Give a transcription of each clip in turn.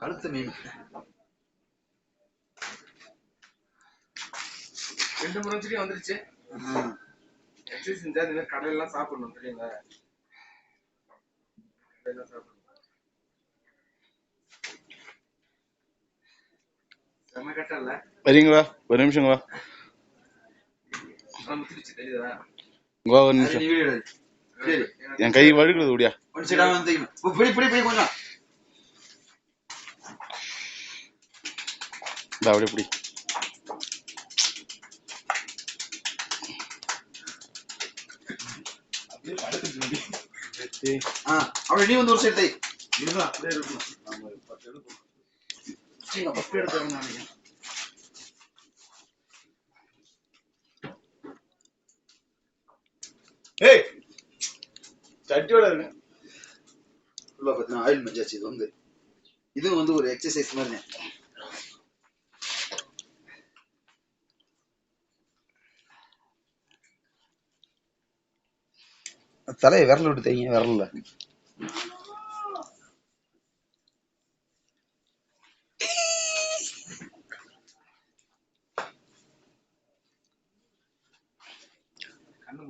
கழுத்து மீன். ரெண்டு மூணு நிமிஷத்துலயே வந்துருச்சு. எக்ஸசைஸ் செஞ்சா இந்த மாதிரி கடையில எல்லாம் சாப்பிடணும் தெரியுங்களா? கடையில சாப்பிடணும். வரீங்களா ஒரு நிமிஷங்க வா. ஆனா முத்திருச்சு தெரியுதா? வா ஒரு நிமிஷம். என் கை வந்து ஓ, பிடி பிடி பிடி கொஞ்சம். இந்த அப்படியே பிடி ஏய், ஆ அப்படியே நீ வந்து ஒரு சைடு தை இதுதான் அப்படியே இருக்கணும் ஆமா பத்து எடுக்கணும் சீங்க பப்பு எடுத்து நான் ஏய் சட்டியோட இருக்கு ஃபுல்லா பார்த்தீங்கன்னா ஆயில் இது வந்து இதுவும் வந்து ஒரு எக்ஸசைஸ் மாதிரி தலையை விரல் விட்டு தைங்க விரல்ல. கண்ணு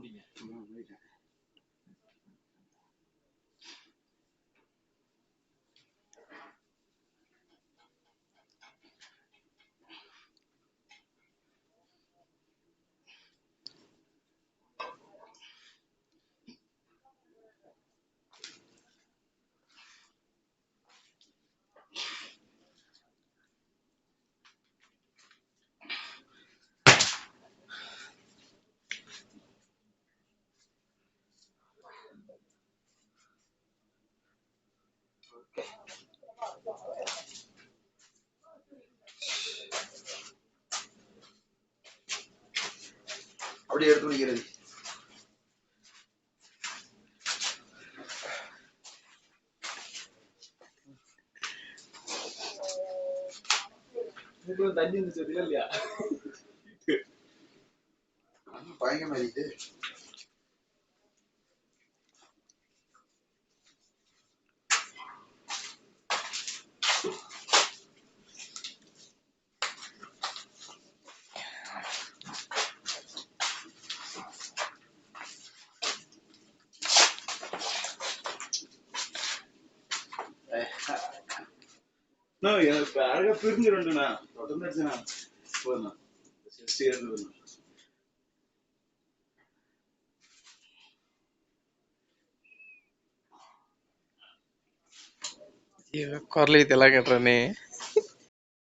அப்படியே எடுத்து இதுக்குள்ள தண்ணி இருந்துச்சு இல்லையா? பயங்கரமா இருக்குது எனக்கு அழகா பிரிஞ்சிருண்டுண்ணா தொடர்ந்து அடிச்சுண்ணா போதுண்ணா சேர்ந்து కొరలు అయితే ఎలాగంటారని